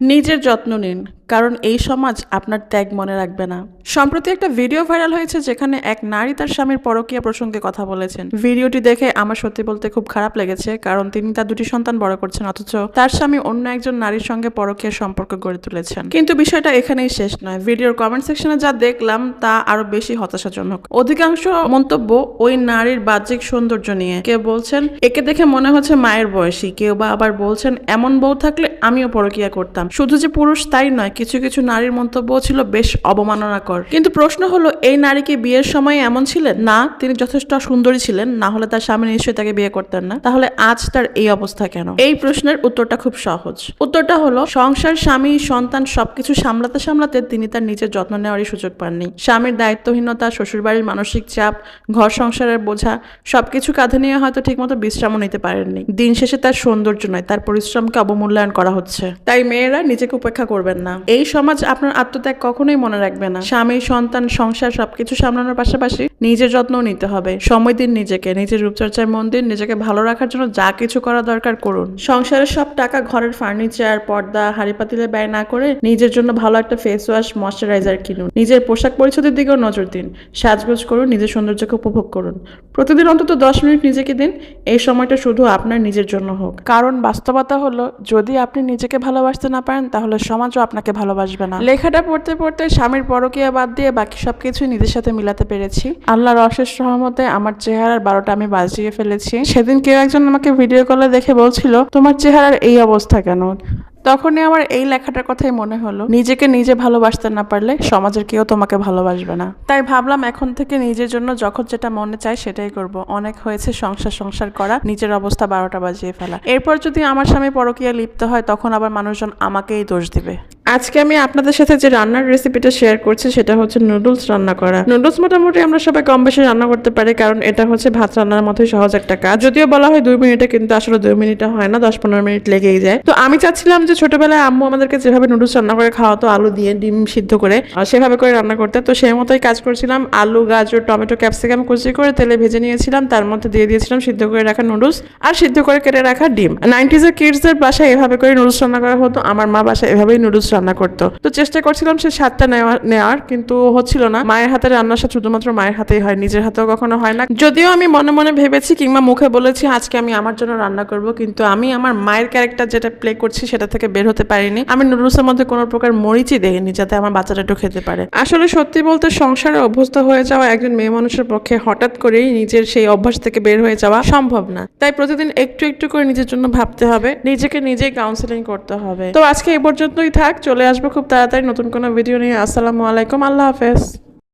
নিজের যত্ন নিন। কারণ এই সমাজ আপনার ত্যাগ মনে রাখবে না। সম্প্রতি একটা ভিডিও ভাইরাল হয়েছে যেখানে এক নারী তার স্বামীর পরকীয়া প্রসঙ্গে কথা বলেছেন। ভিডিওটি দেখে আমার সত্যি বলতে খুব খারাপ লেগেছে, কারণ তিনি তার দুটি সন্তান বড় করছেন, অথচ তার স্বামী অন্য একজন নারীর সঙ্গে পরকীয় সম্পর্ক গড়ে তুলেছেন। কিন্তু বিষয়টা এখানেই শেষ নয়। ভিডিওর কমেন্ট সেকশনে যা দেখলাম, তা আরও বেশি হতাশাজনক। অধিকাংশ মন্তব্য ওই নারীর বাহ্যিক সৌন্দর্য নিয়ে। কেউ বলছেন, একে দেখে মনে হচ্ছে মায়ের বয়সী। কেউ বা আবার বলছেন, এমন বউ থাকলে আমিও পরকীয়া করতাম। শুধু যে পুরুষ তাই নয় কিছু কিছু নারীর মন্তব্য ছিল বেশ অবমাননাকর। কিন্তু প্রশ্ন হলো, এই নারী কি বিয়ের সময় এমন ছিলেন? না, তিনি যথেষ্ট সুন্দরী ছিলেন, না হলে তার স্বামী নিশ্চয়ই তাকে বিয়ে করতেন না। তাহলে আজ তার এই অবস্থা কেন? এই প্রশ্নের উত্তরটা খুব সহজ। উত্তরটা হলো, সংসার, স্বামী, সন্তান সবকিছু সামলাতে সামলাতে তিনি তার নিজের যত্ন নেওয়ারই সুযোগ পাননি। স্বামীর দায়িত্বহীনতা, শ্বশুরবাড়ির মানসিক চাপ, ঘর সংসারের বোঝা, সবকিছু কাঁধে নিয়ে হয়তো ঠিকমতো বিশ্রামও নিতে পারেননি। দিন শেষে তার সৌন্দর্য নয়, তার পরিশ্রমকে অবমূল্যায়ন করা হচ্ছে। তাই মেয়েরা নিজেকে উপেক্ষা করবেন না। এই সমাজ আপনার আত্মত্যাগ কখনোই মনে রাখবে না। স্বামী সন্তান সংসার সবকিছু সামলানোর পাশাপাশি নিজের যত্নও নিতে হবে, সময় দিন নিজেকে, নিজের রূপচর্চায় মন দিন, নিজেকে ভালো রাখার জন্য যা কিছু করা দরকার করুন। সংসারের সব টাকা ঘরের ফার্নিচার পর্দা, হাড়ি পাতিলে ব্যয় না করে নিজের জন্য ভালো একটা ফেস ওয়াশ ময়শ্চারাইজার কিনুন। নিজের পোশাক পরিচ্ছদের দিকেও নজর দিন। সাজগোজ করুন, নিজের সৌন্দর্যকে উপভোগ করুন। প্রতিদিন অন্তত দশ মিনিট নিজেকে দিন, এই সময়টা শুধু আপনার নিজের জন্য হোক। কারণ বাস্তবতা হলো, যদি আপনি নিজেকে ভালোবাসতে না পারেন, তাহলে সমাজও আপনাকে ভালোবাসবে না। লেখাটা পড়তে পড়তে স্বামীর পরকীয়া বাদ দিয়ে বাকি সব কিছুই নিজের সাথে মিলাতে পেরেছি। আল্লাহর অশেষ সহমতে আমার চেহারার বারোটা আমি বাজিয়ে ফেলেছি। সেদিন কেউ একজন আমাকে ভিডিও কলে দেখে বলছিল, তোমার চেহারার এই অবস্থা কেন? তখনই আমার এই লেখাটার কথাই মনে হলো, নিজেকে নিজে ভালোবাসতে না পারলে সমাজের কেউ তোমাকে ভালোবাসবে না। তাই ভাবলাম এখন থেকে নিজের জন্য যখন যেটা মনে চায় সেটাই করব। অনেক হয়েছে, সংসার সংসার করা, নিজের অবস্থা বারোটা বাজিয়ে ফেলা। এরপর যদি আমার স্বামী পরকীয়া লিপ্ত হয়, তখন আবার মানুষজন আমাকেই দোষ দিবে। আজকে আমি আপনাদের সাথে যে রান্নার রেসিপিটা শেয়ার করছি, সেটা হচ্ছে নুডলস রান্না করা। নুডলস মোটামুটি আমরা সবাই কম বেশি রান্না করতে পারি, কারণ এটা হচ্ছে ভাত রান্নার মতোই সহজ একটা কাজ। যদিও বলা হয় দুই মিনিটে, কিন্তু আসলে দুই মিনিটে হয় না, দশ পনেরো মিনিট লেগেই যায়। তো আমি চাচ্ছিলাম যে ছোটবেলায় আম্মু আমাদেরকে যেভাবে নুডলস রান্না করে খাওয়াতো, আলু দিয়ে ডিম সিদ্ধ করে সেভাবে করে রান্না করতে। তো সেই মতোই কাজ করছিলাম, আলু, গাজর, টমেটো, ক্যাপসিকাম কুচি করে তেলে ভেজে নিয়েছিলাম, তার মধ্যে দিয়ে দিয়েছিলাম সিদ্ধ করে রাখা নুডলস আর সিদ্ধ করে কেটে রাখা ডিম। নাইনটিজের কিডসদের বাসায় এভাবে করে নুডলস রান্না করা হতো, আমার মা বাসায় এভাবেই নুডলস রান্না করতো। তো চেষ্টা করছিলাম সে স্বাদটা নেওয়ার কিন্তু হচ্ছিল না। মায়ের হাতে রান্নার স্বাদ শুধুমাত্র মায়ের হাতেই হয়, নিজের হাতেও কখনো হয় না। যদিও আমি মনে মনে ভেবেছি কিংবা মুখে বলেছি, আজকে আমি আমার জন্য রান্না করব। কিন্তু আমি আমার মায়ের ক্যারেক্টার যেটা প্লে করছি সেটা থেকে বের হতে পারিনি। আমি নুডলসের মধ্যে কোনো প্রকার মরিচই দেখিনি যাতে আমার বাচ্চাটা একটু খেতে পারে। আসলে সত্যি বলতে সংসারে অভ্যস্ত হয়ে যাওয়া একজন মেয়ে মানুষের পক্ষে হঠাৎ করেই নিজের সেই অভ্যাস থেকে বের হয়ে যাওয়া সম্ভব না। তাই প্রতিদিন একটু একটু করে নিজের জন্য ভাবতে হবে, নিজেকে নিজেই কাউন্সেলিং করতে হবে। তো আজকে এই পর্যন্তই থাক। চলে আসব খুব তাড়াতাড়ি নতুন কোনো ভিডিও নিয়ে। আসসালামু আলাইকুম আল্লাহ হাফেজ।